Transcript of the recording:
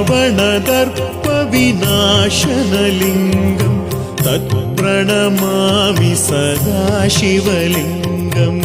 रावणदर्पविनाशनलिङ्गम् तत्प्रणमामि सदा शिवलिङ्गम्